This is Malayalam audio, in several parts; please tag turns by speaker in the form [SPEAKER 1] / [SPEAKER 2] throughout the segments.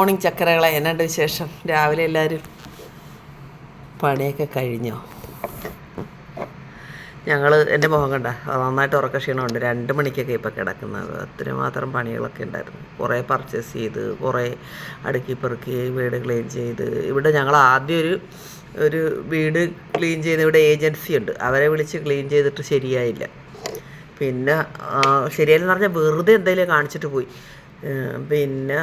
[SPEAKER 1] മോർണിംഗ് ചക്കരകളെ എന്നാണ്ട് വിശേഷം? രാവിലെ എല്ലാവരും പണിയൊക്കെ കഴിഞ്ഞോ? ഞങ്ങൾ എന്റെ മുഖം കണ്ട നന്നായിട്ട് ഉറക്ക ക്ഷീണമുണ്ട്. രണ്ട് മണിക്കൊക്കെ ഇപ്പോൾ കിടക്കുന്നത്. അത്രമാത്രം മാത്രം പണികളൊക്കെ ഉണ്ടായിരുന്നു. കുറേ പർച്ചേസ് ചെയ്ത് കുറേ അടുക്കി പെറുക്കി വീട് ക്ലീൻ ചെയ്ത്. ഇവിടെ ഞങ്ങൾ ആദ്യം ഒരു ഒരു വീട് ക്ലീൻ ചെയ്യുന്ന ഇവിടെ ഏജൻസി ഉണ്ട്. അവരെ വിളിച്ച് ക്ലീൻ ചെയ്തിട്ട് ശരിയായില്ല. പിന്നെ ശരിയായില്ലെന്ന് പറഞ്ഞാൽ വെറുതെ എന്തെങ്കിലും കാണിച്ചിട്ട് പോയി. പിന്നെ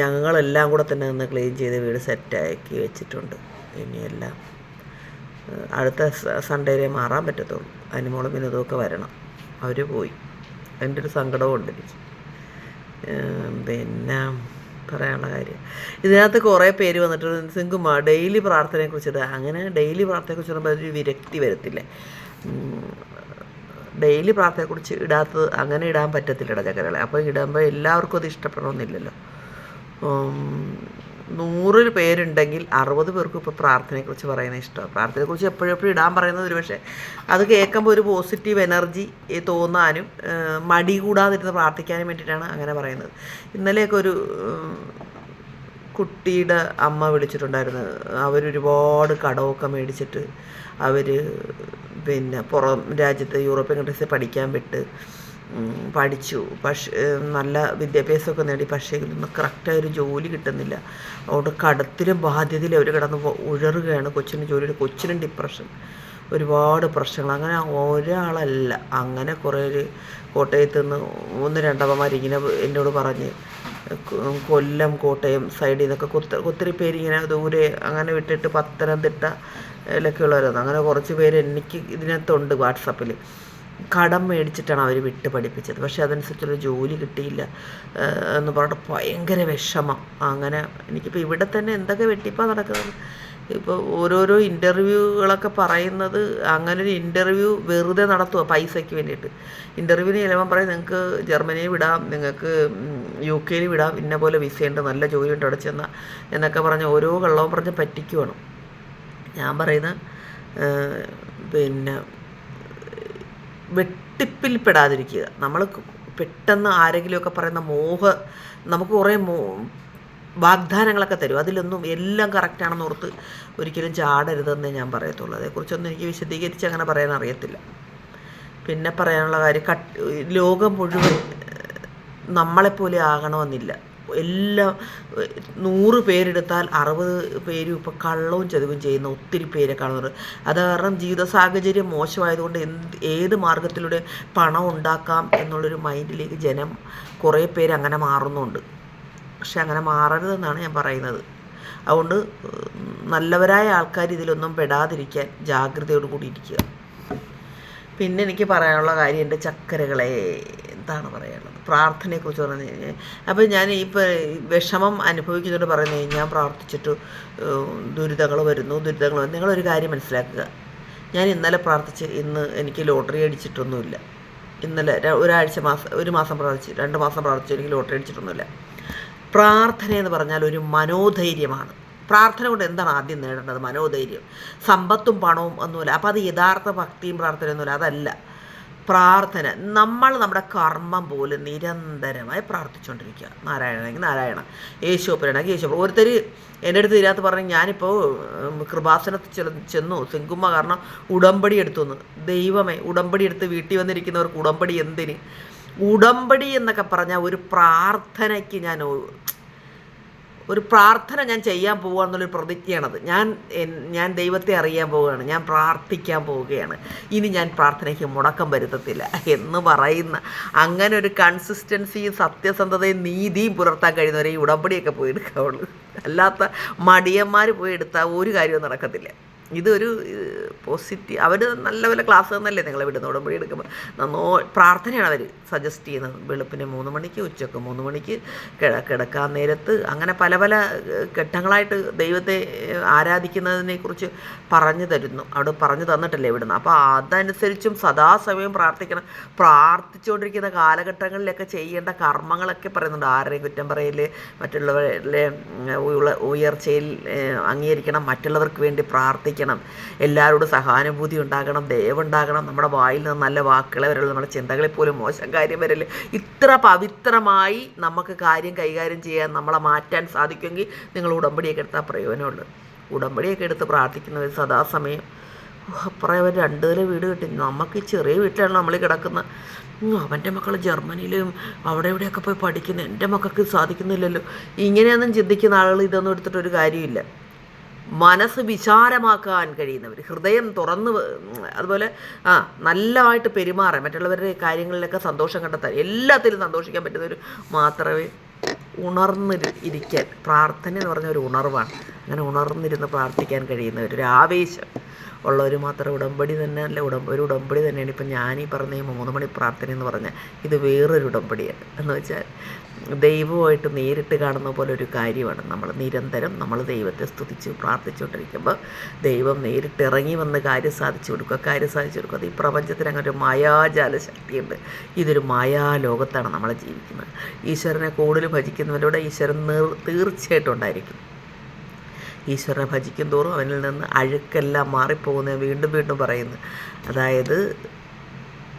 [SPEAKER 1] ഞങ്ങളെല്ലാം കൂടെ തന്നെ നിന്ന് ക്ലീൻ ചെയ്ത് വീട് സെറ്റാക്കി വെച്ചിട്ടുണ്ട്. ഇനിയെല്ലാം അടുത്ത സൺഡേയിലേ മാറാൻ പറ്റത്തുള്ളൂ. അനുമോളും വിനോദമൊക്കെ വരണം. അവർ പോയി. എന്റെ ഒരു സങ്കടവും ഉണ്ട് എനിക്ക്. പിന്നെ പറയാനുള്ള കാര്യം ഇതിനകത്ത് കുറേ പേര് വന്നിട്ട് സിങ്കുമാ ഡെയിലി പ്രാർത്ഥനയെക്കുറിച്ച് ഇടുക അങ്ങനെ ഡെയിലി പ്രാർത്ഥനയെക്കുറിച്ച് പറയുമ്പോൾ ഒരു വിരക്തി വരത്തില്ലേ. ഡെയിലി പ്രാർത്ഥനയെക്കുറിച്ച് ഇടാത്തത് അങ്ങനെ ഇടാൻ പറ്റത്തില്ല ചക്കരകളെ. അപ്പോൾ ഇടുമ്പോൾ എല്ലാവർക്കും അത് ഇഷ്ടപ്പെടണമെന്നില്ലല്ലോ. നൂറ് പേരുണ്ടെങ്കിൽ അറുപത് പേർക്കും ഇപ്പോൾ പ്രാർത്ഥനയെക്കുറിച്ച് പറയുന്നത് ഇഷ്ടമാണ്. പ്രാർത്ഥനയെക്കുറിച്ച് എപ്പോഴും എപ്പോഴും ഇടാൻ പറയുന്നത് ഒരു പക്ഷേ അത് കേൾക്കുമ്പോൾ ഒരു പോസിറ്റീവ് എനർജി തോന്നാനും മടി കൂടാതിരുന്ന് പ്രാർത്ഥിക്കാനും വേണ്ടിയിട്ടാണ് അങ്ങനെ പറയുന്നത്. ഇന്നലെയൊക്കെ ഒരു കുട്ടിയുടെ അമ്മ വിളിച്ചിട്ടുണ്ടായിരുന്നു. അവരൊരുപാട് കടമൊക്കെ മേടിച്ചിട്ട് അവർ പിന്നെ പുറം രാജ്യത്ത് യൂറോപ്യൻ കൺട്രീസിൽ പഠിക്കാൻ വിട്ട് പഠിച്ചു. പക്ഷേ നല്ല വിദ്യാഭ്യാസമൊക്കെ നേടി. പക്ഷേ ഇതൊന്നും കറക്റ്റായ ഒരു ജോലി കിട്ടുന്നില്ല. അതുകൊണ്ട് കടത്തിലും ബാധ്യതയിലും അവർ കിടന്ന് ഉഴറുകയാണ് കൊച്ചിന് ജോലിയുടെ കൊച്ചിനും ഡിപ്രഷൻ. ഒരുപാട് പ്രശ്നങ്ങൾ. അങ്ങനെ ഒരാളല്ല. അങ്ങനെ കുറേ കോട്ടയത്ത് നിന്ന് ഒന്ന് രണ്ടമ്മമാർ ഇങ്ങനെ എന്നോട് പറഞ്ഞ് കൊല്ലം കോട്ടയം സൈഡിൽ നിന്നൊക്കെ ഒത്തിരി പേര് ഇങ്ങനെ ദൂരെ അങ്ങനെ വിട്ടിട്ട് പത്തനംതിട്ട ഇതിലൊക്കെ ഉള്ളവരാണ്. അങ്ങനെ കുറച്ച് പേര് എനിക്ക് ഇതിനകത്തുണ്ട് വാട്സപ്പിൽ കടം മേടിച്ചിട്ടാണ് അവർ വിട്ട് പഠിപ്പിച്ചത് പക്ഷെ അതനുസരിച്ചുള്ള ജോലി കിട്ടിയില്ല എന്ന് പറഞ്ഞിട്ട് ഭയങ്കര വിഷമം. അങ്ങനെ എനിക്കിപ്പോൾ ഇവിടെ തന്നെ എന്തൊക്കെ വെട്ടിപ്പാ നടക്കുന്നത്? ഇപ്പോൾ ഓരോരോ ഇന്റർവ്യൂകളൊക്കെ പറയുന്നത് അങ്ങനെ ഒരു ഇന്റർവ്യൂ വെറുതെ നടത്തുക പൈസയ്ക്ക് വേണ്ടിയിട്ട്. ഇന്റർവ്യൂവിന് ചിലപ്പം പറയും നിങ്ങൾക്ക് ജർമ്മനിയിൽ വിടാം നിങ്ങൾക്ക് യു കെയിൽ വിടാം ഇന്ന പോലെ വിസയുണ്ട് നല്ല ജോലിയുണ്ട് അവിടെ ചെന്നാൽ എന്നൊക്കെ പറഞ്ഞ് ഓരോ കള്ളവും പറഞ്ഞ് പറ്റിക്കുവാണ്. ഞാൻ പറയുന്നത് പിന്നെ വെട്ടിപ്പിൽ പെടാതിരിക്കുക നമ്മൾ പെട്ടെന്ന് ആരെങ്കിലുമൊക്കെ പറയുന്ന മോഹ നമുക്ക് കുറേ മോ വാഗ്ദാനങ്ങളൊക്കെ തരും. അതിലൊന്നും എല്ലാം കറക്റ്റാണെന്ന് ഓർത്ത് ഒരിക്കലും ചാടരുതെന്നേ ഞാൻ പറയത്തുള്ളൂ. അതേക്കുറിച്ചൊന്നും എനിക്ക് വിശദീകരിച്ച് അങ്ങനെ പറയാൻ അറിയത്തില്ല. പിന്നെ പറയാനുള്ള കാര്യം കട്ട് ലോകം മുഴുവൻ നമ്മളെപ്പോലെ ആകണമെന്നില്ല. എല്ലാം നൂറ് പേരെടുത്താൽ അറുപത് പേരും ഇപ്പോൾ കള്ളവും ചതിവും ചെയ്യുന്ന ഒത്തിരി പേരെ കാണുന്നത് അത് കാരണം ജീവിത സാഹചര്യം മോശമായതുകൊണ്ട് എന്ത് ഏത് മാർഗത്തിലൂടെ പണം ഉണ്ടാക്കാം എന്നുള്ളൊരു മൈൻഡിലേക്ക് ജനം കുറേ പേര് അങ്ങനെ മാറുന്നുണ്ട്. പക്ഷെ അങ്ങനെ മാറരുതെന്നാണ് ഞാൻ പറയുന്നത്. അതുകൊണ്ട് നല്ലവരായ ആൾക്കാർ ഇതിലൊന്നും പെടാതിരിക്കാൻ ജാഗ്രതയോട് കൂടി ഇരിക്കുക. പിന്നെ എനിക്ക് പറയാനുള്ള കാര്യം എന്റെ ചക്കരകളെ. എന്താണ് പറയാനുള്ളത് പ്രാർത്ഥനയെക്കുറിച്ച് പറഞ്ഞു കഴിഞ്ഞാൽ അപ്പോൾ ഞാൻ ഇപ്പോൾ വിഷമം അനുഭവിക്കുന്നതുകൊണ്ട് പറഞ്ഞു ഞാൻ പ്രാർത്ഥിച്ചിട്ട് ദുരിതങ്ങൾ വരുന്നു ദുരിതങ്ങൾ വരുന്നു. നിങ്ങളൊരു കാര്യം മനസ്സിലാക്കുക. ഞാൻ ഇന്നലെ പ്രാർത്ഥിച്ച് ഇന്ന് എനിക്ക് ലോട്ടറി അടിച്ചിട്ടൊന്നുമില്ല. ഇന്നലെ ഒരാഴ്ച മാസം ഒരു മാസം പ്രാർത്ഥിച്ചു രണ്ട് മാസം പ്രാർത്ഥിച്ചു എനിക്ക് ലോട്ടറി അടിച്ചിട്ടൊന്നുമില്ല. പ്രാർത്ഥന എന്ന് പറഞ്ഞാൽ ഒരു മനോധൈര്യമാണ്. പ്രാർത്ഥന കൊണ്ട് എന്താണ് ആദ്യം നേടേണ്ടത്? മനോധൈര്യം. സമ്പത്തും പണവും ഒന്നുമില്ല. അപ്പോൾ അത് യഥാർത്ഥ ഭക്തിയും പ്രാർത്ഥനയൊന്നുമില്ല അതല്ല. പ്രാർത്ഥന. നമ്മൾ നമ്മുടെ കർമ്മം പോലും നിരന്തരമായി പ്രാർത്ഥിച്ചുകൊണ്ടിരിക്കുക നാരായണനെങ്കിൽ നാരായണ യേശോപ്പനാണെങ്കിൽ യേശോപ്പൻ ഒരുത്തർ എന്റെ അടുത്ത് ഇതിനകത്ത് പറഞ്ഞു ഞാനിപ്പോൾ കൃപാസനത്തിൽ ചെന്ന്. സിങ്കുമ്മ കാരണം ഉടമ്പടി എടുത്തു ദൈവമേ ഉടമ്പടി എടുത്ത് വീട്ടിൽ വന്നിരിക്കുന്നവർക്ക് ഉടമ്പടി എന്തിന്? ഉടമ്പടി എന്നൊക്കെ പറഞ്ഞാൽ ഒരു പ്രാർത്ഥനയ്ക്ക് ഞാൻ ഒരു പ്രാർത്ഥന ഞാൻ ചെയ്യാൻ പോകുക എന്നുള്ളൊരു പ്രതിജ്ഞയാണത്. ഞാൻ ഞാൻ ദൈവത്തെ അറിയാൻ പോവുകയാണ്. ഞാൻ പ്രാർത്ഥിക്കാൻ പോവുകയാണ്. ഇനി ഞാൻ പ്രാർത്ഥനയ്ക്ക് മുടക്കം വരുത്തത്തില്ല എന്ന് പറയുന്ന അങ്ങനെ ഒരു കൺസിസ്റ്റൻസിയും സത്യസന്ധതയും നീതിയും പുലർത്താൻ കഴിയുന്നവരെ ഈ ഉടമ്പടിയൊക്കെ പോയി എടുക്കാവുള്ളൂ. അല്ലാത്ത മടിയന്മാർ പോയി എടുത്താൽ ഒരു കാര്യവും നടക്കത്തില്ല. ഇതൊരു പോസിറ്റീവ് അവർ നല്ല വല്ല ക്ലാസ് തന്നല്ലേ നിങ്ങളെ വിടുന്ന ഉടമ്പടി എടുക്കുമ്പോൾ നന്നോ പ്രാർത്ഥനയാണ് അവർ സജസ്റ്റ് ചെയ്യുന്നത്. വെളുപ്പിന് മൂന്ന് മണിക്ക് ഉച്ചയ്ക്ക് മൂന്ന് മണിക്ക് കിട കിടക്കാൻ നേരത്ത് അങ്ങനെ പല പല ഘട്ടങ്ങളായിട്ട് ദൈവത്തെ ആരാധിക്കുന്നതിനെക്കുറിച്ച് പറഞ്ഞു തരുന്നു. അവിടെ പറഞ്ഞു തന്നിട്ടല്ലേ വിടുന്നത്. അപ്പോൾ അതനുസരിച്ചും സദാസമയം പ്രാർത്ഥിക്കണം. പ്രാർത്ഥിച്ചുകൊണ്ടിരിക്കുന്ന കാലഘട്ടങ്ങളിലൊക്കെ ചെയ്യേണ്ട കർമ്മങ്ങളൊക്കെ പറയുന്നുണ്ട്. ആരെയും കുറ്റം പറയൽ മറ്റുള്ളവരെ ഉയർച്ചയിൽ അംഗീകരിക്കണം. മറ്റുള്ളവർക്ക് വേണ്ടി പ്രാർത്ഥിക്കണം. ക്ഷമിക്കണം എല്ലാവരോടും സഹാനുഭൂതി ഉണ്ടാകണം ദയവുണ്ടാകണം. നമ്മുടെ വായിൽ നിന്ന് നല്ല വാക്കുകളെ വരല്ലോ നമ്മുടെ ചിന്തകളിൽ പോലും മോശം കാര്യം വരൽ. ഇത്ര പവിത്രമായി നമുക്ക് കാര്യം കൈകാര്യം ചെയ്യാൻ നമ്മളെ മാറ്റാൻ സാധിക്കുമെങ്കിൽ നിങ്ങൾ ഉടമ്പടിയൊക്കെ എടുത്താൽ പ്രയോജനമുള്ളൂ ഉടമ്പടിയൊക്കെ എടുത്ത് പ്രാർത്ഥിക്കുന്നവർ സദാസമയം പറയാൻ രണ്ട് നില വീട് കിട്ടി. നമുക്ക് ചെറിയ വീട്ടിലാണ് നമ്മൾ കിടക്കുന്നത്. അവന്റെ മക്കൾ ജർമ്മനിയിലും അവിടെ ഇവിടെയൊക്കെ പോയി പഠിക്കുന്നു. എന്റെ മക്കൾക്ക് സാധിക്കുന്നില്ലല്ലോ. ഇങ്ങനെയൊന്നും ചിന്തിക്കുന്ന ആളുകൾ ഇതൊന്നും എടുത്തിട്ടൊരു കാര്യമില്ല. മനസ്സ് വിചാരമാക്കാൻ കഴിയുന്നവർ ഹൃദയം തുറന്ന് അതുപോലെ ആ നല്ലതായിട്ട് പെരുമാറാൻ മറ്റുള്ളവരുടെ കാര്യങ്ങളിലൊക്കെ സന്തോഷം കണ്ടെത്താൻ എല്ലാത്തിലും സന്തോഷിക്കാൻ പറ്റുന്നവർ മാത്രമേ ഉണർന്ന് ഇരിക്കാൻ പ്രാർത്ഥന എന്ന് പറഞ്ഞ ഒരു ഉണർവാണ്. അങ്ങനെ ഉണർന്നിരുന്ന് പ്രാർത്ഥിക്കാൻ കഴിയുന്നവർ ഒരു ആവേശം. ഉള്ളവർ മാത്രം ഉടമ്പടി തന്നെ അല്ല ഉടമ്പ ഒരു ഉടമ്പടി തന്നെയാണ്. ഇപ്പം ഞാനീ പറഞ്ഞ ഈ മൂന്ന് മണി പ്രാർത്ഥന എന്ന് പറഞ്ഞാൽ ഇത് വേറൊരു ഉടമ്പടിയാണ് എന്ന് വെച്ചാൽ ദൈവമായിട്ട് നേരിട്ട് കാണുന്ന പോലെ ഒരു കാര്യമാണ്. നമ്മൾ നിരന്തരം നമ്മൾ ദൈവത്തെ സ്തുതിച്ച് പ്രാർത്ഥിച്ചുകൊണ്ടിരിക്കുമ്പോൾ ദൈവം നേരിട്ട് ഇറങ്ങി വന്ന് കാര്യം സാധിച്ചു കൊടുക്കുക കാര്യം സാധിച്ചു കൊടുക്കുക. അത് ഈ പ്രപഞ്ചത്തിന് അങ്ങനെ ഒരു മായാജാല ശക്തിയുണ്ട്. ഇതൊരു മായാലോകത്താണ് നമ്മൾ ജീവിക്കുന്നത്. ഈശ്വരനെ കൂടുതൽ ഭജിക്കുന്നവരോട് ഈശ്വരൻ തീർച്ചയായിട്ടും ഉണ്ടായിരിക്കും. ഈശ്വരനെ ഭജിക്കും തോറും അവനിൽ നിന്ന് അഴുക്കെല്ലാം മാറിപ്പോകുന്ന വീണ്ടും വീണ്ടും പറയുന്നു. അതായത്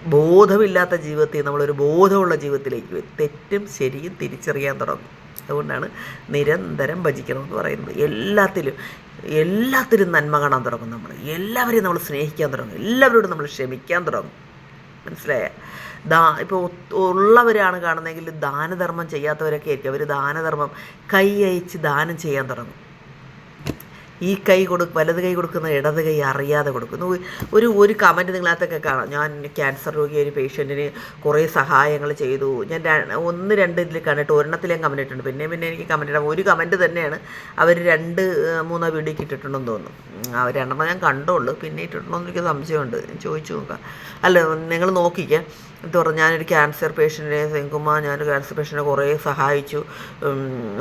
[SPEAKER 1] ബോധമില്ലാത്ത ജീവിതത്തിൽ നമ്മളൊരു ബോധമുള്ള ജീവിതത്തിലേക്ക് വരും തെറ്റും ശരിയും തിരിച്ചറിയാൻ തുടങ്ങും. അതുകൊണ്ടാണ് നിരന്തരം ഭജിക്കണമെന്ന് പറയുന്നത്. എല്ലാത്തിലും എല്ലാത്തിലും നന്മ കാണാൻ തുടങ്ങും നമ്മൾ. എല്ലാവരെയും നമ്മൾ സ്നേഹിക്കാൻ തുടങ്ങും. എല്ലാവരോടും നമ്മൾ ക്ഷമിക്കാൻ തുടങ്ങും. മനസ്സിലായ? ദാ ഇപ്പോൾ ഉള്ളവരാണ് കാണുന്നതെങ്കിൽ ദാനധർമ്മം ചെയ്യാത്തവരൊക്കെ ആയിരിക്കും. അവർ ദാനധർമ്മം കൈ അയച്ച് ദാനം ചെയ്യാൻ തുടങ്ങും. ഈ കൈ കൊടു വലത് കൈ കൊടുക്കുന്ന ഇടത് കൈ അറിയാതെ കൊടുക്കുന്നു. ഒരു ഒരു കമന്റ് നിങ്ങളകത്തൊക്കെ കാണാം. ഞാൻ ക്യാൻസർ രോഗി ഒരു പേഷ്യന്റിന് കുറേ സഹായങ്ങൾ ചെയ്തു. ഞാൻ ഒന്ന് രണ്ട് ഇതിൽ കണ്ടിട്ട് ഒരെണ്ണത്തിൽ ഞാൻ കമന്റ് ഇട്ടിട്ടുണ്ട്. പിന്നെ പിന്നെ എനിക്ക് കമന്റ് ഇടാം. ഒരു കമന്റ് തന്നെയാണ് അവർ രണ്ട് മൂന്നോ വീഡിയോക്ക് ഇട്ടിട്ടുണ്ടെന്ന് തോന്നുന്നു. അവർ രണ്ടെണ്ണം ഞാൻ കണ്ടോളൂ പിന്നെ ഇട്ടിട്ടുണ്ടോ എന്ന് എനിക്ക് സംശയമുണ്ട്. ചോദിച്ചു നോക്കാം. അല്ല നിങ്ങൾ നോക്കിക്കേ. പറയുക ഞാനൊരു ക്യാൻസർ പേഷ്യന്റിനെ സെങ്കുമാർ ഞാൻ ക്യാൻസർ പേഷ്യന്റിനെ കുറേ സഹായിച്ചു.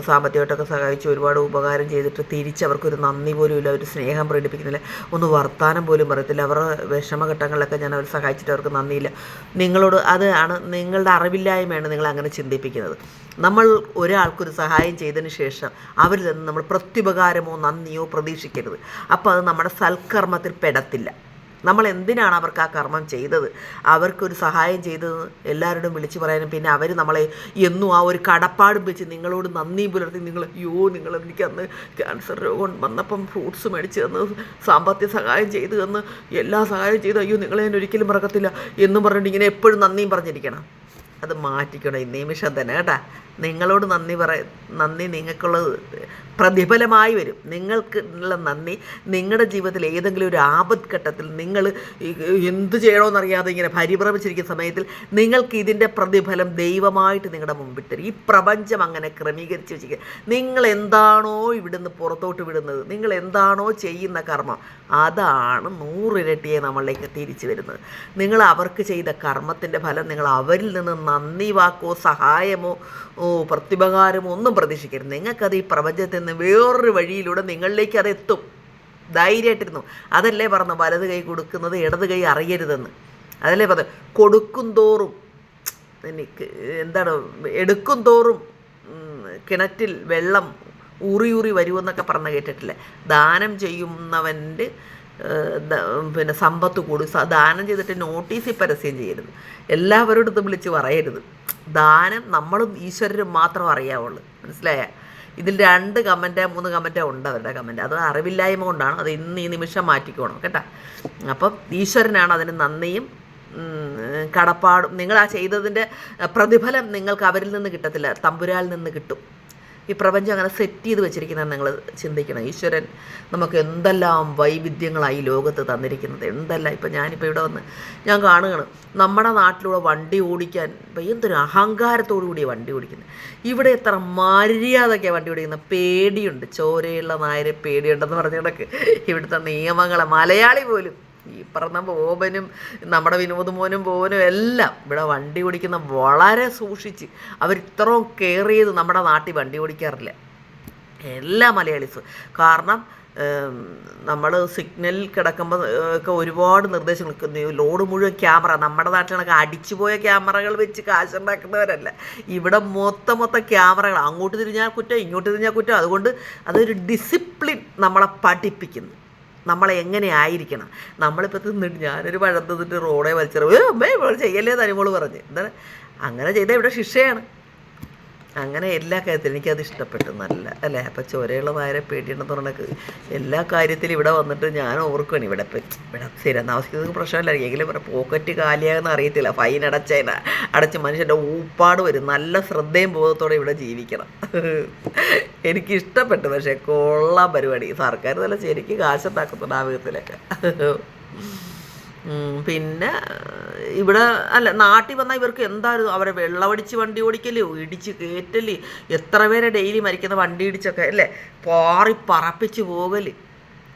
[SPEAKER 1] സാമ്പത്തികമായിട്ടൊക്കെ സഹായിച്ചു. ഒരുപാട് ഉപകാരം ചെയ്തിട്ട് തിരിച്ച് അവർക്കൊരു നന്ദി പോലും ഇല്ല. ഒരു സ്നേഹം പ്രകടിപ്പിക്കുന്നില്ല. ഒന്ന് വർത്താനം പോലും പറയത്തില്ല. അവരുടെ വിഷമഘട്ടങ്ങളിലൊക്കെ ഞാൻ അവർ സഹായിച്ചിട്ട് അവർക്ക് നന്ദിയില്ല. നിങ്ങളോട് അതാണ് നിങ്ങളുടെ അറിവില്ലായ്മയാണ് നിങ്ങൾ അങ്ങനെ ചിന്തിപ്പിക്കുന്നത്. നമ്മൾ ഒരാൾക്കൊരു സഹായം ചെയ്തതിന് ശേഷം അവരിൽ നിന്ന് നമ്മൾ പ്രത്യുപകാരമോ നന്ദിയോ പ്രതീക്ഷിക്കരുത്. അപ്പോൾ അത് നമ്മുടെ സൽക്കർമ്മത്തിൽ പെടത്തില്ല. നമ്മൾ എന്തിനാണ് അവർക്ക് ആ കർമ്മം ചെയ്തത്? അവർക്കൊരു സഹായം ചെയ്തത് എല്ലാവരോടും വിളിച്ചു പറയാനും പിന്നെ അവർ നമ്മളെ എന്നും ആ ഒരു കടപ്പാടും വെച്ച് നിങ്ങളോട് നന്ദിയും പുലർത്തി നിങ്ങൾ അയ്യോ നിങ്ങൾ എനിക്ക് അന്ന് ക്യാൻസർ രോഗം വന്നപ്പം ഫ്രൂട്ട്സ് മേടിച്ച് തന്ന് സാമ്പത്തിക സഹായം ചെയ്തു തന്ന് എല്ലാ സഹായം ചെയ്തു. അയ്യോ നിങ്ങളെ ഞാൻ ഒരിക്കലും മറക്കത്തില്ല എന്നും പറഞ്ഞിട്ട് ഇങ്ങനെ എപ്പോഴും നന്ദിയും പറഞ്ഞിരിക്കണം. അത് മാറ്റിക്കണം. ഈ നിമിഷം തന്നെ കേട്ടാ. നിങ്ങളോട് നന്ദി പറ നന്ദി നിങ്ങൾക്കുള്ളത് പ്രതിഫലമായി വരും. നിങ്ങൾക്ക് ഉള്ള നന്ദി. നിങ്ങളുടെ ജീവിതത്തിൽ ഏതെങ്കിലും ഒരു ആപത് ഘട്ടത്തിൽ നിങ്ങൾ എന്ത് ചെയ്യണമെന്നറിയാതെ ഇങ്ങനെ പരിഭ്രമിച്ചിരിക്കുന്ന സമയത്തിൽ നിങ്ങൾക്ക് ഇതിന്റെ പ്രതിഫലം ദൈവമായിട്ട് നിങ്ങളുടെ മുമ്പിൽ തരും. ഈ പ്രപഞ്ചം അങ്ങനെ ക്രമീകരിച്ച് വെച്ചിരിക്കുക. നിങ്ങൾ എന്താണോ ഇവിടുന്ന് പുറത്തോട്ട് വിടുന്നത് നിങ്ങൾ എന്താണോ ചെയ്യുന്ന കർമ്മം അതാണ് നൂറിരട്ടിയെ നമ്മളിലേക്ക് തിരിച്ചു വരുന്നത്. നിങ്ങൾ അവർക്ക് ചെയ്ത കർമ്മത്തിന്റെ ഫലം നിങ്ങൾ അവരിൽ നിന്ന് നന്ദി വാക്കോ സഹായമോ പ്രത്യുപകാരമോ ഒന്നും പ്രതീക്ഷിക്കരുത്. നിങ്ങൾക്കത് ഈ പ്രപഞ്ചത്തിൽ നിന്ന് വേറൊരു വഴിയിലൂടെ നിങ്ങളിലേക്ക് അത് എത്തും. ധൈര്യമായിട്ടിരുന്നു. അതല്ലേ പറഞ്ഞു വലത് കൈ കൊടുക്കുന്നത് ഇടത് കൈ അറിയരുതെന്ന്. അതല്ലേ പറഞ്ഞു കൊടുക്കും തോറും. എനിക്ക് എന്താണ്? എടുക്കും തോറും കിണറ്റിൽ വെള്ളം ഊറി ഊറി വരുമെന്നൊക്കെ പറഞ്ഞ് കേട്ടിട്ടില്ലേ. ദാനം ചെയ്യുന്നവന്റെ പിന്നെ സമ്പത്ത് കൂടി. ദാനം ചെയ്തിട്ട് നോട്ടീസിൽ പരസ്യം ചെയ്യരുത്. എല്ലാവരോടും വിളിച്ച് പറയരുത്. ദാനം നമ്മളും ഈശ്വരനും മാത്രം അറിയാവുള്ളൂ. മനസ്സിലായ? ഇതിൽ രണ്ട് കമന്റ് മൂന്ന് കമന്റ് ഉണ്ട് അവരുടെ കമന്റ് അത് അറിവില്ലായ്മ കൊണ്ടാണ്. അത് ഇന്ന് ഈ നിമിഷം മാറ്റിക്കോണം കേട്ടോ? അപ്പം ഈശ്വരനാണ് അതിന് നന്ദിയും കടപ്പാടും. നിങ്ങൾ ആ ചെയ്തതിന്റെ പ്രതിഫലം നിങ്ങൾക്ക് അവരിൽ നിന്ന് കിട്ടത്തില്ല തമ്പുരാൽ നിന്ന് കിട്ടും. ഈ പ്രപഞ്ചം അങ്ങനെ സെറ്റ് ചെയ്ത് വെച്ചിരിക്കുന്നത് നിങ്ങൾ ചിന്തിക്കണം ഈശ്വരൻ നമുക്ക് എന്തെല്ലാം വൈവിധ്യങ്ങളായി ലോകത്ത് തന്നിരിക്കുന്നത്. എന്തെല്ലാം ഇപ്പം ഞാനിപ്പോൾ ഇവിടെ വന്ന് ഞാൻ കാണുകയാണ്. നമ്മുടെ നാട്ടിലൂടെ വണ്ടി ഓടിക്കാൻ ഇപ്പം എന്തൊരു അഹങ്കാരത്തോടു കൂടി വണ്ടി ഓടിക്കുന്നത്. ഇവിടെ എത്ര മര്യാദയ്ക്കാണ് വണ്ടി ഓടിക്കുന്നത്? പേടിയുണ്ട്. ചോരയുള്ള നായരെ പേടിയുണ്ടെന്ന് പറഞ്ഞ കണക്ക്. ഇവിടുത്തെ നിയമങ്ങളെ മലയാളി പോലും ഈ പറഞ്ഞ ബോബനും നമ്മുടെ വിനോദ് മോനും ബോബനും എല്ലാം ഇവിടെ വണ്ടി ഓടിക്കുന്ന വളരെ സൂക്ഷിച്ച് അവർ ഇത്രയും കെയർ ചെയ്ത് നമ്മുടെ നാട്ടിൽ വണ്ടി ഓടിക്കാറില്ല. എല്ലാ മലയാളീസ്. കാരണം നമ്മൾ സിഗ്നലിൽ കിടക്കുമ്പോൾ ഒക്കെ ഒരുപാട് നിർദ്ദേശങ്ങൾ. ലോഡ് മുഴുവൻ ക്യാമറ നമ്മുടെ നാട്ടിലൊക്കെ അടിച്ചുപോയ ക്യാമറകൾ വെച്ച് കാശുണ്ടാക്കുന്നവരല്ല ഇവിടെ മൊത്തം മൊത്തം ക്യാമറകൾ അങ്ങോട്ട് തിരിഞ്ഞാൽ കുറ്റം ഇങ്ങോട്ട് തിരിഞ്ഞാൽ കുറ്റം. അതുകൊണ്ട് അതൊരു ഡിസിപ്ലിൻ നമ്മളെ പഠിപ്പിക്കുന്നു. നമ്മളെ എങ്ങനെ ആയിരിക്കണം? നമ്മളിപ്പോൾ തിന്നിട്ട് ഞാനൊരു പഴം തിന്നിട്ട് റോഡേ ഇവിടെ ചെയ്യല്ലേ തനിമോൾ പറഞ്ഞ്. എന്താണ്? അങ്ങനെ ചെയ്താൽ ഇവിടെ ശിക്ഷയാണ്. അങ്ങനെ എല്ലാ കാര്യത്തിലും എനിക്കത് ഇഷ്ടപ്പെട്ടു നല്ല അല്ലേ? അപ്പം ചൊരയുള്ള നായരെ പേടിയുണ്ടെന്ന് പറഞ്ഞാൽ എല്ലാ കാര്യത്തിലും ഇവിടെ വന്നിട്ട് ഞാൻ ഓർക്കുകയാണ് ഇവിടെ ഇവിടെ സ്ഥിരം താമസിക്കുന്നത് പ്രശ്നമല്ല എങ്കിലും ഇവിടെ പോക്കറ്റ് കാലിയാകുന്ന അറിയത്തില്ല. ഫൈൻ അടച്ചതിന് അടച്ച് മനുഷ്യന്റെ ഊപ്പാട് വരും. നല്ല ശ്രദ്ധയും ബോധത്തോടെ ഇവിടെ ജീവിക്കണം. എനിക്ക് ഇഷ്ടപ്പെട്ടു പക്ഷേ കൊള്ളാൻ പരിപാടി. സർക്കാർ നല്ല ശരിക്കും കാശുണ്ടാക്കുന്നുണ്ട് ആ വിധത്തിലൊക്കെ. പിന്നെ ഇവിടെ അല്ല നാട്ടിൽ വന്നാൽ ഇവർക്ക് എന്തായിരുന്നു അവരെ വെള്ളമടിച്ച് വണ്ടി ഓടിക്കൽ ഇടിച്ച് കയറ്റൽ എത്ര പേരെ ഡെയിലി മരിക്കുന്ന വണ്ടി ഇടിച്ചൊക്കെ അല്ലേ? പാറി പറപ്പിച്ച് പോകൽ.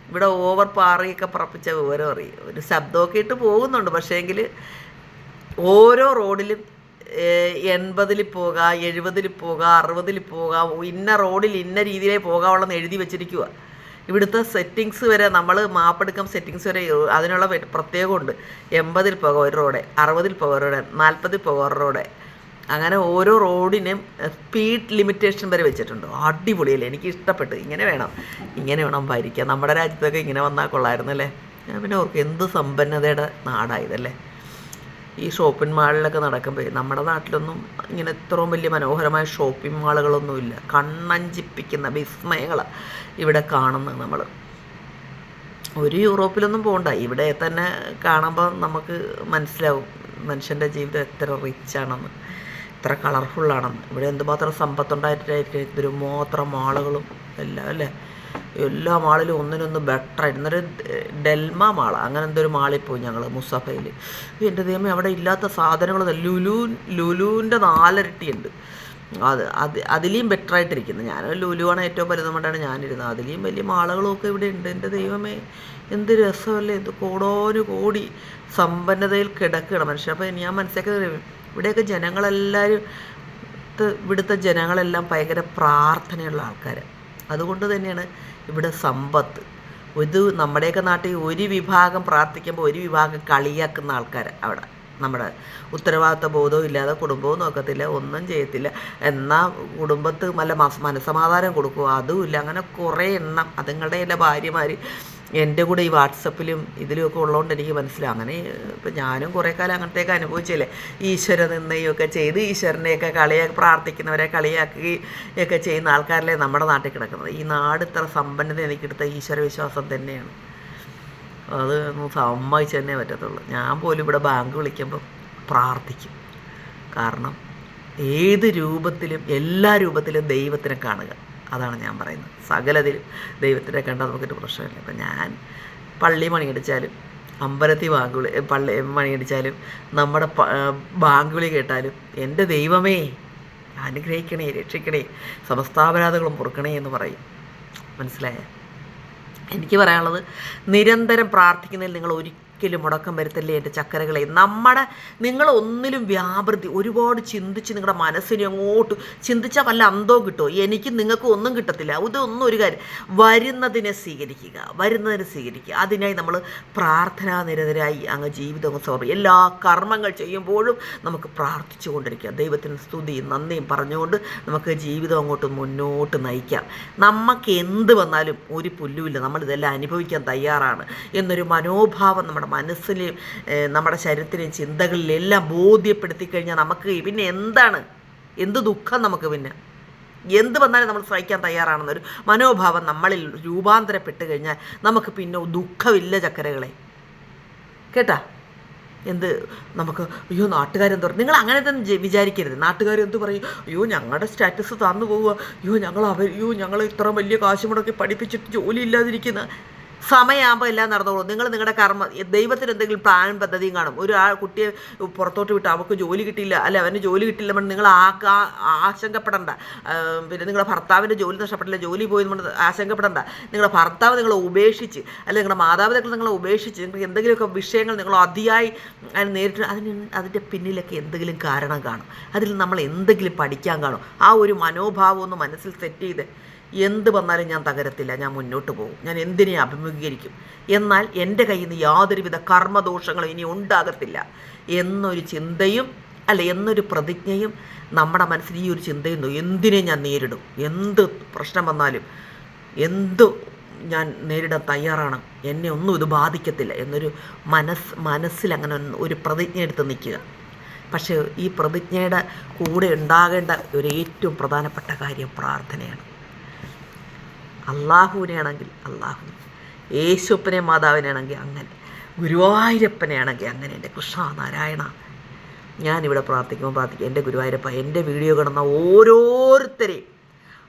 [SPEAKER 1] ഇവിടെ ഓവർ പാറിയൊക്കെ പറപ്പിച്ച വിവരം അറിയും. ഒരു ശബ്ദമൊക്കെ ഇട്ട് പോകുന്നുണ്ട് പക്ഷേങ്കിൽ ഓരോ റോഡിലും എൺപതിൽ പോകാം എഴുപതിൽ പോകാം അറുപതിൽ പോകാം ഇന്ന റോഡിൽ ഇന്ന രീതിയിലേ പോകാവുള്ളെന്ന് എഴുതി വെച്ചിരിക്കുക ഇവിടുത്തെ സെറ്റിങ്സ് വരെ നമ്മൾ മാപ്പെടുക്കം സെറ്റിങ്സ് വരെ അതിനുള്ള പ്രത്യേകമുണ്ട്. എൺപതിൽ പോകാം ഒരു റോഡ് അറുപതിൽ പോകാം ഒരു റോഡ് നാൽപ്പതിൽ പോകാം ഒരു റോഡ് അങ്ങനെ ഓരോ റോഡിനും സ്പീഡ് ലിമിറ്റേഷൻ വരെ വെച്ചിട്ടുണ്ട്. അടിപൊളിയല്ലേ? എനിക്ക് ഇഷ്ടപ്പെട്ടു. ഇങ്ങനെ വേണം. ഇങ്ങനെ വേണം ഭരിക്കാൻ. നമ്മുടെ രാജ്യത്തൊക്കെ ഇങ്ങനെ വന്നാൽ കൊള്ളായിരുന്നല്ലേ ഞാൻ പിന്നെ ഓർക്കും എന്ത് സമ്പന്നതയുടെ നാടായതല്ലേ? ഈ ഷോപ്പിംഗ് മാളിലൊക്കെ നടക്കുമ്പോൾ നമ്മുടെ നാട്ടിലൊന്നും ഇങ്ങനെ ഇത്രയും വലിയ മനോഹരമായ ഷോപ്പിംഗ് മാളുകളൊന്നുമില്ല. കണ്ണഞ്ചിപ്പിക്കുന്ന വിസ്മയങ്ങൾ ഇവിടെ കാണുന്നത് നമ്മൾ ഒരു യൂറോപ്പിലൊന്നും പോകണ്ട ഇവിടെ തന്നെ കാണുമ്പോൾ നമുക്ക് മനസ്സിലാവും മനുഷ്യന്റെ ജീവിതം എത്ര റിച്ചാണെന്ന് എത്ര കളർഫുള്ളാണെന്ന്. ഇവിടെ എന്തുമാത്രം സമ്പത്തുണ്ടായിട്ടായിരിക്കും ഇതൊരു മാത്രം മാളുകളും എല്ലാം അല്ലേ? എല്ലാ മാളിലും ഒന്നിനൊന്ന് ബെറ്റർ എന്നൊരു ഡെൽമ മാള. അങ്ങനെ എന്തൊരു മാളിൽ പോയി ഞങ്ങൾ മുസഫയിൽ എന്റെ ദൈവമേ അവിടെ ഇല്ലാത്ത സാധനങ്ങൾ ലുലു ലുലുവിന്റെ നാലരട്ടിയുണ്ട്. അത് അത് അതിലെയും ബെറ്റർ ആയിട്ടിരിക്കുന്നു. ഞാൻ ലുലുവാണ് ഏറ്റവും പരിതമായിട്ടാണ് ഞാനിരുന്നത്. അതിലെയും വലിയ മാളുകളൊക്കെ ഇവിടെ ഉണ്ട്. എന്റെ ദൈവമേ എന്ത് രസമല്ലേ. എന്ത് കോടോരു കോടി സമ്പന്നതയിൽ കിടക്കുകയാണ് മനുഷ്യൻ അപ്പോൾ ഞാൻ മനസ്സിലാക്കുന്നത് ഇവിടെയൊക്കെ ജനങ്ങളെല്ലാവരും ഇവിടുത്തെ ജനങ്ങളെല്ലാം ഭയങ്കര പ്രാർത്ഥനയുള്ള ആൾക്കാർ അതുകൊണ്ട് തന്നെയാണ് ഇവിടെ സമ്പത്ത്. ഇത് നമ്മുടെയൊക്കെ നാട്ടിൽ ഒരു വിഭാഗം പ്രാർത്ഥിക്കുമ്പോൾ ഒരു വിഭാഗം കളിയാക്കുന്ന ആൾക്കാർ അവിടെ. നമ്മുടെ ഉത്തരവാദിത്ത ബോധവും ഇല്ലാതെ കുടുംബവും നോക്കത്തില്ല ഒന്നും ചെയ്യത്തില്ല. എന്നാൽ കുടുംബത്ത് നല്ല മനസ്സമാധാനം കൊടുക്കുക അതുമില്ല അങ്ങനെ കുറേ എണ്ണം. അതുങ്ങളുടെ എല്ലാ ഭാര്യമാർ എന്റെ കൂടെ ഈ വാട്സപ്പിലും ഇതിലുമൊക്കെ ഉള്ളതുകൊണ്ട് എനിക്ക് മനസ്സിലാവും അങ്ങനെ ഇപ്പം ഞാനും കുറേ കാലം അങ്ങനത്തെയൊക്കെ അനുഭവിച്ചല്ലേ? ഈശ്വര നിന്നയൊക്കെ ചെയ്ത് ഈശ്വരനെയൊക്കെ കളിയാക്കി പ്രാർത്ഥിക്കുന്നവരെ കളിയാക്കുകയും ഒക്കെ ചെയ്യുന്ന ആൾക്കാരല്ലേ നമ്മുടെ നാട്ടിൽ കിടക്കുന്നത്. ഈ നാട് ഇത്ര സമ്പന്നത എനിക്കെടുത്ത ഈശ്വര വിശ്വാസം തന്നെയാണ്. അത് സമ്മതിച്ച് തന്നെ പറ്റത്തുള്ളൂ. ഞാൻ പോലും ഇവിടെ ബാങ്ക് വിളിക്കുമ്പോൾ പ്രാർത്ഥിക്കും. കാരണം ഏത് രൂപത്തിലും എല്ലാ രൂപത്തിലും ദൈവത്തിനെ കാണുക. അതാണ് ഞാൻ പറയുന്നത്. സകലതിൽ ദൈവത്തിനെ കണ്ടാൽ നമുക്കൊരു പ്രശ്നമില്ല. അപ്പം ഞാൻ പള്ളി മണിയടിച്ചാലും അമ്പലത്തിൽ ബാങ്ക് വിളി പള്ളി മണിയടിച്ചാലും നമ്മുടെ ബാങ്കുളി കേട്ടാലും എന്റെ ദൈവമേ അനുഗ്രഹിക്കണേ രക്ഷിക്കണേ സമസ്താപരാധങ്ങളും പൊറുക്കണേ എന്ന് പറയും. മനസ്സിലായ? എനിക്ക് പറയാനുള്ളത് നിരന്തരം പ്രാർത്ഥിക്കുന്നതിൽ നിങ്ങൾ ഒരിക്കലും മുടക്കം വരുത്തല്ലേ എന്റെ ചക്കരകളെ. നമ്മുടെ നിങ്ങൾ ഒന്നിലും വ്യാപൃതി ഒരുപാട് ചിന്തിച്ച് നിങ്ങളുടെ മനസ്സിനെ അങ്ങോട്ട് ചിന്തിച്ചാൽ വല്ല അന്തവും കിട്ടുമോ എനിക്ക് നിങ്ങൾക്ക് ഒന്നും കിട്ടത്തില്ല. ഇതൊന്നും ഒരു കാര്യം വരുന്നതിനെ സ്വീകരിക്കുക വരുന്നതിനെ സ്വീകരിക്കുക. അതിനായി നമ്മൾ പ്രാർത്ഥനാ നിരതരായി അങ്ങ് ജീവിതം സമർപ്പിക്കും എല്ലാ കർമ്മങ്ങൾ ചെയ്യുമ്പോഴും നമുക്ക് പ്രാർത്ഥിച്ചു കൊണ്ടിരിക്കുക ദൈവത്തിന് സ്തുതിയും നന്ദിയും പറഞ്ഞുകൊണ്ട് നമുക്ക് ജീവിതം അങ്ങോട്ട് മുന്നോട്ട് നയിക്കാം. നമുക്ക് എന്ത് വന്നാലും ഒരു പുല്ലുമില്ല. നമ്മളിതെല്ലാം അനുഭവിക്കാൻ തയ്യാറാണ്. എന്നൊരു മനോഭാവം നമ്മുടെ മനസ്സിലെയും ഏഹ്, നമ്മുടെ ശരീരത്തിലെയും ചിന്തകളിലെല്ലാം ബോധ്യപ്പെടുത്തി കഴിഞ്ഞാൽ നമുക്ക് പിന്നെ എന്താണ്? എന്ത് ദുഃഖം നമുക്ക് പിന്നെ? എന്ത് വന്നാലും നമ്മൾ സഹിക്കാൻ തയ്യാറാണെന്നൊരു മനോഭാവം നമ്മളിൽ രൂപാന്തരപ്പെട്ട് കഴിഞ്ഞാൽ നമുക്ക് പിന്നെ ദുഃഖമില്ല ചക്കരകളെ. കേട്ടാ? എന്ത് നമുക്ക് അയ്യോ നാട്ടുകാരെന്ത് പറയും. നിങ്ങൾ അങ്ങനെ തന്നെ വിചാരിക്കരുത്. വിചാരിക്കരുത് നാട്ടുകാരെന്ത് പറയും? അയ്യോ ഞങ്ങളുടെ സ്റ്റാറ്റസ് തന്നു പോവുക. അയ്യോ ഞങ്ങൾ അവർ അയ്യോ ഞങ്ങൾ ഇത്ര വലിയ കാശ് മുടക്കി പഠിപ്പിച്ചിട്ട് ജോലി ഇല്ലാതിരിക്കുന്ന. സമയമാകുമ്പോൾ എല്ലാം നടന്നോളൂ. നിങ്ങൾ നിങ്ങളുടെ കർമ്മ ദൈവത്തിന് എന്തെങ്കിലും പ്ലാൻ പദ്ധതിയും കാണും. ഒരു ആ കുട്ടിയെ പുറത്തോട്ട് വിട്ട് അവർക്ക് ജോലി കിട്ടിയില്ല അല്ല അവന് ജോലി കിട്ടില്ല നിങ്ങൾ ആക്കാ ആശങ്കപ്പെടണ്ട. പിന്നെ നിങ്ങളുടെ ഭർത്താവിന്റെ ജോലി നഷ്ടപ്പെട്ടില്ല ജോലി പോയി നമ്മൾ ആശങ്കപ്പെടണ്ട. നിങ്ങളുടെ ഭർത്താവ് നിങ്ങളെ ഉപേക്ഷിച്ച് അല്ലെങ്കിൽ നിങ്ങളുടെ മാതാപിതാക്കൾ നിങ്ങളെ ഉപേക്ഷിച്ച് നിങ്ങൾക്ക് എന്തെങ്കിലുമൊക്കെ വിഷയങ്ങൾ നിങ്ങൾ അതിയായി അതിന് നേരിട്ട് അതിന് അതിന്റെ പിന്നിലൊക്കെ എന്തെങ്കിലും കാരണം കാണും. അതിൽ നമ്മൾ എന്തെങ്കിലും പഠിക്കാൻ കാണും. ആ ഒരു മനോഭാവം ഒന്ന് മനസ്സിൽ സെറ്റ് ചെയ്ത് എന്ത് വന്നാലും ഞാൻ തകരത്തില്ല ഞാൻ മുന്നോട്ട് പോകും. ഞാൻ എന്തിനെ അഭിമുഖീകരിക്കും എന്നാൽ എന്റെ കയ്യിൽ നിന്ന് യാതൊരുവിധ കർമ്മദോഷങ്ങളും ഇനി ഉണ്ടാകത്തില്ല. എന്നൊരു ചിന്തയും അല്ല എന്നൊരു പ്രതിജ്ഞയും നമ്മുടെ മനസ്സിൽ ഈ ഒരു ചിന്തയും എന്തിനെ ഞാൻ നേരിടും? എന്ത് പ്രശ്നം വന്നാലും എന്ത് ഞാൻ നേരിടാൻ തയ്യാറാണ്? എന്നെ ഒന്നും ഇത് ബാധിക്കത്തില്ല എന്നൊരു മനസ്സ് മനസ്സിൽ അങ്ങനെ ഒരു പ്രതിജ്ഞ എടുത്ത് നിൽക്കുക. പക്ഷേ ഈ പ്രതിജ്ഞയുടെ കൂടെ ഉണ്ടാകേണ്ട ഒരു ഏറ്റവും പ്രധാനപ്പെട്ട കാര്യം പ്രാർത്ഥനയാണ്. അള്ളാഹുവിനെയാണെങ്കിൽ അള്ളാഹു യേശുപ്പനെ മാതാവിനാണെങ്കിൽ അങ്ങനെ ഗുരുവായൂരപ്പനെയാണെങ്കിൽ അങ്ങനെ എന്റെ കൃഷ്ണ നാരായണ. ഞാനിവിടെ പ്രാർത്ഥിക്കുമ്പോൾ പ്രാർത്ഥിക്കും എന്റെ ഗുരുവായൂരപ്പ എന്റെ വീഡിയോ കാണുന്ന ഓരോരുത്തരെയും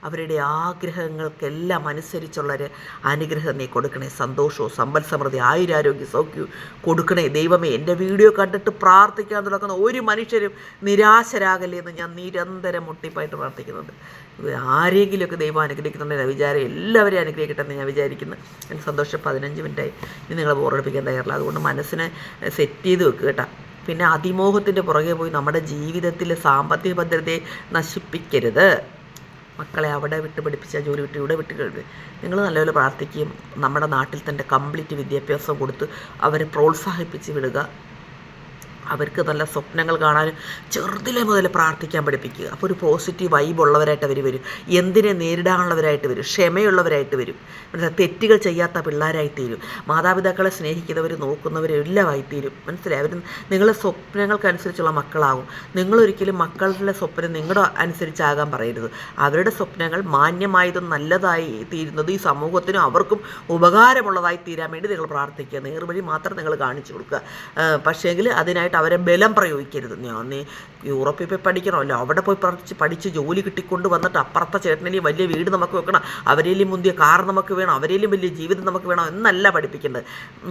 [SPEAKER 1] അവരുടെ ആഗ്രഹങ്ങൾക്കെല്ലാം അനുസരിച്ചുള്ളൊരു അനുഗ്രഹം നീ കൊടുക്കണേ. സന്തോഷവും സമ്പൽ സമൃദ്ധി ആയുരാരോഗ്യ സൗഖ്യവും കൊടുക്കണേ. ദൈവമേ എന്റെ വീഡിയോ കണ്ടിട്ട് പ്രാർത്ഥിക്കാൻ തുടങ്ങുന്ന ഒരു മനുഷ്യരും നിരാശരാകല്ലേ എന്ന് ഞാൻ നിരന്തരം മുട്ടിപ്പായിട്ട് പ്രാർത്ഥിക്കുന്നുണ്ട്. ആരെങ്കിലുമൊക്കെ ദൈവം അനുഗ്രഹിക്കുന്നുണ്ടെങ്കിൽ വിചാരം എല്ലാവരെയും അനുഗ്രഹിക്കട്ടെ എന്ന് ഞാൻ വിചാരിക്കുന്നു. എനിക്ക് സന്തോഷം പതിനഞ്ച് മിനിറ്റായി. ഇനി നിങ്ങളെ ബോറടിപ്പിക്കാൻ തയ്യാറില്ല. അതുകൊണ്ട് മനസ്സിനെ സെറ്റ് ചെയ്ത് വെക്കുക കേട്ടോ. പിന്നെ അതിമോഹത്തിന്റെ പുറകെ പോയി നമ്മുടെ ജീവിതത്തിലെ സാമ്പത്തിക ഭദ്രതയെ നശിപ്പിക്കരുത്. മക്കളെ അവിടെ വിട്ട് പഠിപ്പിച്ച ജോലി വിട്ട് ഇവിടെ വിട്ട് കഴിവ് നിങ്ങൾ നല്ലപോലെ പ്രാർത്ഥിക്കുകയും നമ്മുടെ നാട്ടിൽ തന്നെ കംപ്ലീറ്റ് വിദ്യാഭ്യാസം കൊടുത്ത് അവരെ പ്രോത്സാഹിപ്പിച്ച് വിടുക. അവർക്ക് നല്ല സ്വപ്നങ്ങൾ കാണാനും ചെറുതിലെ മുതൽ പ്രാർത്ഥിക്കാൻ പഠിപ്പിക്കുക. അപ്പോൾ ഒരു പോസിറ്റീവ് വൈബ് ഉള്ളവരായിട്ട് അവർ വരും. എന്തിനെ നേരിടാനുള്ളവരായിട്ട് വരും. ക്ഷമയുള്ളവരായിട്ട് വരും. തെറ്റുകൾ ചെയ്യാത്ത പിള്ളേരായി തീരും മാതാപിതാക്കളെ സ്നേഹിക്കുന്നവർ നോക്കുന്നവർ എല്ലാമായി തീരും മനസ്സിലായി? അവർ നിങ്ങളെ സ്വപ്നങ്ങൾക്കനുസരിച്ചുള്ള മക്കളാകും. നിങ്ങളൊരിക്കലും മക്കളുടെ സ്വപ്നം നിങ്ങളുടെ അനുസരിച്ചാകാൻ പറയരുത്. അവരുടെ സ്വപ്നങ്ങൾ മാന്യമായതും നല്ലതായി തീരുന്നത് ഈ സമൂഹത്തിനും അവർക്കും ഉപകാരമുള്ളതായി തീരാൻ വേണ്ടി നിങ്ങൾ പ്രാർത്ഥിക്കുക. നേർവഴി മാത്രം നിങ്ങൾ കാണിച്ചു കൊടുക്കുക. പക്ഷേങ്കിൽ അതിനായിട്ട് അവരെ ബലം പ്രയോഗിക്കരുത്. ഞാൻ നീ യൂറോപ്പിൽ പോയി പഠിക്കണമല്ലോ അവിടെ പോയി പഠിച്ച് പഠിച്ച് ജോലി കിട്ടിക്കൊണ്ട് വന്നിട്ട് അപ്പുറത്തെ ചേട്ടനിലും വലിയ വീട് നമുക്ക് വെക്കണം. അവരേലും മുന്തിയ കാർ നമുക്ക് വേണം. അവരേലും വലിയ ജീവിതം നമുക്ക് വേണം എന്നല്ല പഠിപ്പിക്കേണ്ടത്.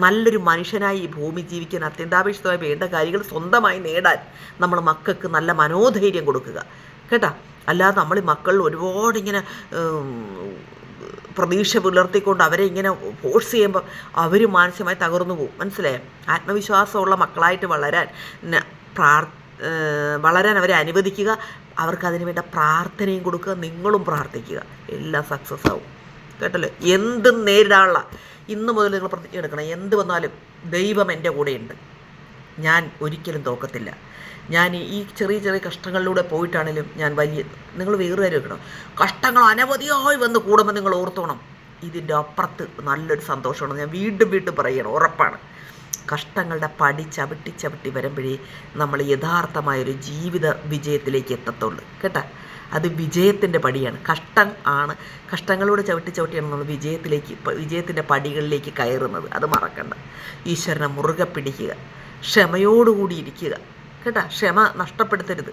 [SPEAKER 1] നല്ലൊരു മനുഷ്യനായി ഈ ഭൂമി ജീവിക്കാൻ അത്യന്താപേക്ഷിതമായി വേണ്ട കാര്യങ്ങൾ സ്വന്തമായി നേടാൻ നമ്മൾ മക്കൾക്ക് നല്ല മനോധൈര്യം കൊടുക്കുക. കേട്ടോ? അല്ലാതെ നമ്മൾ മക്കളിൽ ഒരുപാട് ഇങ്ങനെ പ്രതീക്ഷ പുലർത്തിക്കൊണ്ട് അവരെ ഇങ്ങനെ ഫോഴ്സ് ചെയ്യുമ്പോൾ അവർ മാനസികമായി തകർന്നു പോകും. മനസ്സിലായോ? ആത്മവിശ്വാസമുള്ള മക്കളായിട്ട് വളരാൻ പ്രാർ വളരാൻ അവരെ അനുവദിക്കുക. അവർക്ക് വേണ്ട പ്രാർത്ഥനയും കൊടുക്കുക. നിങ്ങളും പ്രാർത്ഥിക്കുക. എല്ലാം സക്സസ് ആവും. കേട്ടല്ലോ? എന്തും നേരിടാനുള്ള ഇന്ന് മുതൽ നിങ്ങൾ പ്രതിജ്ഞ എടുക്കണം. എന്ത് വന്നാലും ദൈവം എന്റെ കൂടെയുണ്ട്. ഞാൻ ഒരിക്കലും തോക്കത്തില്ല. ഞാൻ ഈ ചെറിയ ചെറിയ കഷ്ടങ്ങളിലൂടെ പോയിട്ടാണെങ്കിലും ഞാൻ വലിയ നിങ്ങൾ വേറെ വെക്കണം. കഷ്ടങ്ങൾ അനവധിയായി വന്ന് കൂടുമ്പോൾ നിങ്ങൾ ഓർത്തോണം. ഇതിന്റെ അപ്പുറത്ത് നല്ലൊരു സന്തോഷമാണ്. ഞാൻ വീണ്ടും വീണ്ടും പറയണം. ഉറപ്പാണ്. കഷ്ടങ്ങളുടെ പടി ചവിട്ടി ചവിട്ടി വരുമ്പോഴേ നമ്മൾ യഥാർത്ഥമായൊരു ജീവിത വിജയത്തിലേക്ക് എത്തത്തുള്ളൂ. കേട്ടോ? അത് വിജയത്തിന്റെ പടിയാണ്. കഷ്ടം ആണ്. കഷ്ടങ്ങളോട് ചവിട്ടി ചവിട്ടിയാണ് നമ്മൾ വിജയത്തിലേക്ക് വിജയത്തിന്റെ പടികളിലേക്ക് കയറുന്നത്. അത് മറക്കണ്ട. ഈശ്വരനെ മുറുകെ പിടിക്കുക. ക്ഷമയോടുകൂടി ഇരിക്കുക. കേട്ടോ ക്ഷമ നഷ്ടപ്പെടുത്തരുത്.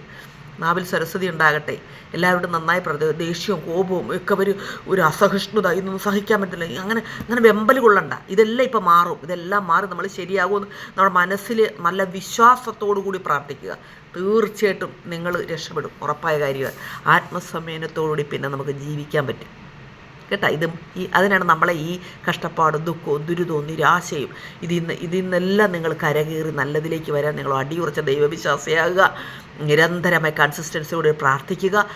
[SPEAKER 1] നാവിൽ സരസ്വതി ഉണ്ടാകട്ടെ. എല്ലാവരോടും നന്നായി പ്രതി ദേഷ്യവും കോപവും ഒക്കെ ഒരു ഒരു അസഹിഷ്ണുത ഇതൊന്നും സഹിക്കാൻ പറ്റില്ല അങ്ങനെ അങ്ങനെ വെമ്പൽ കൊള്ളണ്ട. ഇതെല്ലാം ഇപ്പം മാറും. ഇതെല്ലാം മാറി നമ്മൾ ശരിയാകുമെന്ന് നമ്മുടെ മനസ്സിൽ നല്ല വിശ്വാസത്തോടു കൂടി പ്രാർത്ഥിക്കുക. തീർച്ചയായിട്ടും നിങ്ങൾ രക്ഷപ്പെടും. ഉറപ്പായ കാര്യമാണ്. ആത്മസംയമനത്തോടുകൂടി പിന്നെ നമുക്ക് ജീവിക്കാൻ പറ്റും. കേട്ടോ? ഇതും ഈ അതിനാണ് നമ്മളെ ഈ കഷ്ടപ്പാടും ദുഃഖവും ദുരിതവും നിരാശയും ഇതിൽ നിന്ന് ഇതിൽ നിന്നെല്ലാം നിങ്ങൾ കരകയറി നല്ലതിലേക്ക് വരാൻ നിങ്ങൾ അടിയുറച്ച ദൈവവിശ്വാസിയാകുക. നിരന്തരമായി കൺസിസ്റ്റൻസിയോടെ പ്രാർത്ഥിക്കുക.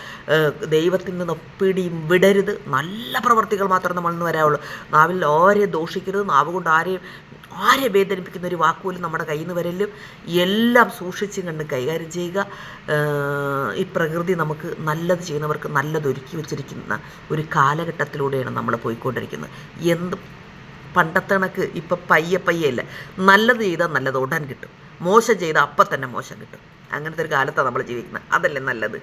[SPEAKER 1] ദൈവത്തിൽ നിന്ന് ഒപ്പിടിയും വിടരുത്. നല്ല പ്രവർത്തികൾ മാത്രമേ നമ്മളിൽ നിന്ന് വരാവുള്ളൂ. നാവിൽ ആരെയും ദോഷിക്കരുത്. നാവ് കൊണ്ട് ആരെയും ആരെ വേദനിപ്പിക്കുന്ന ഒരു വാക്കുപോലും നമ്മുടെ കയ്യിൽ നിന്ന് വരലും എല്ലാം സൂക്ഷിച്ചും കണ്ട് കൈകാര്യം ചെയ്യുക. ഈ പ്രകൃതി നമുക്ക് നല്ലത് ചെയ്യുന്നവർക്ക് നല്ലത് ഒരുക്കി വെച്ചിരിക്കുന്ന ഒരു കാലഘട്ടത്തിലൂടെയാണ് നമ്മൾ പോയിക്കൊണ്ടിരിക്കുന്നത്. എന്ത് പണ്ടത്തെ കണക്ക് ഇപ്പം പയ്യെ പയ്യല്ല നല്ലത് ചെയ്താൽ നല്ലത് ഉടൻ കിട്ടും. മോശം ചെയ്താൽ അപ്പം തന്നെ മോശം കിട്ടും. അങ്ങനത്തെ ഒരു കാലത്താണ് നമ്മൾ ജീവിക്കുന്നത്. അതല്ലേ നല്ലത്?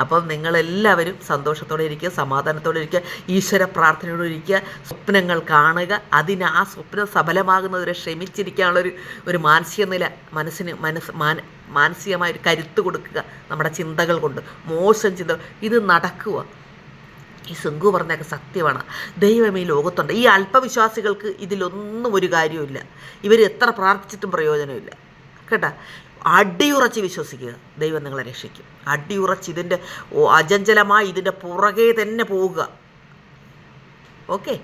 [SPEAKER 1] അപ്പം നിങ്ങളെല്ലാവരും സന്തോഷത്തോടെ ഇരിക്കുക സമാധാനത്തോടെ ഇരിക്കുക ഈശ്വര പ്രാർത്ഥനയോടെ ഇരിക്കുക സ്വപ്നങ്ങൾ കാണുക. അതിന് ആ സ്വപ്നം സഫലമാകുന്നതിനെ ക്ഷമിച്ചിരിക്കാനുള്ളൊരു ഒരു മാനസിക നില മനസ്സിന് മനസ്സ് മാന മാനസികമായൊരു കരുത്ത് കൊടുക്കുക നമ്മുടെ ചിന്തകൾ കൊണ്ട്. മോശം ചിന്തകൾ. ഇത് നടക്കുക. ഈ സിങ്കു പറഞ്ഞൊക്കെ സത്യമാണ്. ദൈവം ഈ ലോകത്തുണ്ട്. ഈ അല്പവിശ്വാസികൾക്ക് ഇതിലൊന്നും ഒരു കാര്യമില്ല ഇവർ എത്ര പ്രാർത്ഥിച്ചിട്ടും പ്രയോജനമില്ല കേട്ടാ? അടിയുറച്ച് വിശ്വസിക്കുക. ദൈവം നിങ്ങളെ രക്ഷിക്കും. അടിയുറച്ച് ഇതിന്റെ അജഞ്ചലമായി ഇതിന്റെ പുറകെ തന്നെ പോവുക. ഓക്കെ?